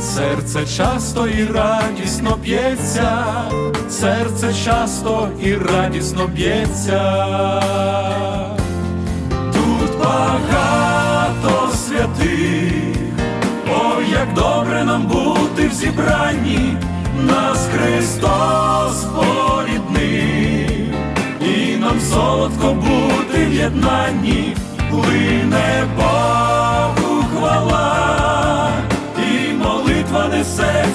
Серце часто і радісно б'ється, серце часто і радісно б'ється. Тут багато святих, ой, як добре нам бути в зібранні, нас Христос поріднив, і нам солодко бути в єднанні, плине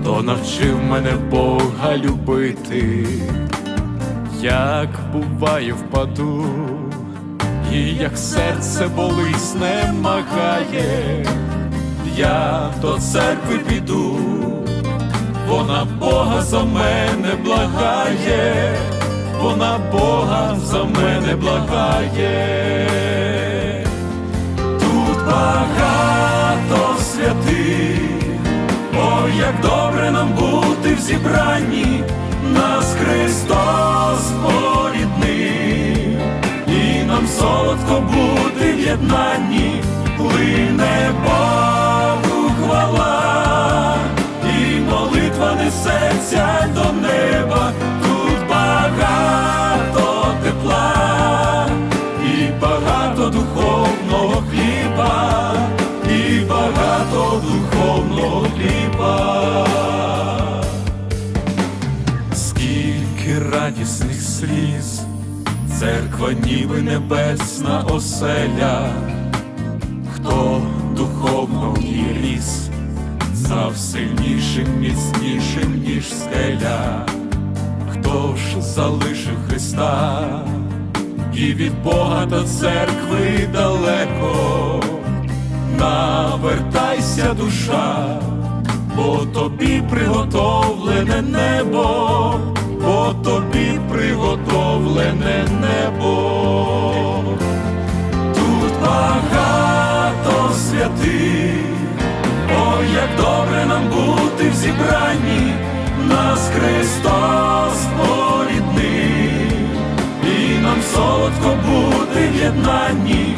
хто навчив мене Бога любити, як буває впаду, і як серце болить знемагає, я до церкви піду, вона Бога за мене благає, вона Бога за мене благає. Зібранні, нас Христос поріднив, і нам солодко бути в єднанні, плине Богу хвала, і молитва несеться Скільки радісних сліз, церква ніби небесна оселя, хто духовно ній ріс, став сильнішим, міцнішим, ніж скеля, хто ж залишив Христа? І від Бога до церкви далеко, навертайся, душа, бо тобі приготовлене небо, бо тобі приготовлене небо. Тут багато святих, ой, як добре нам бути в зібранні, нас Христос поріднив, і нам солодко бути в єднанні,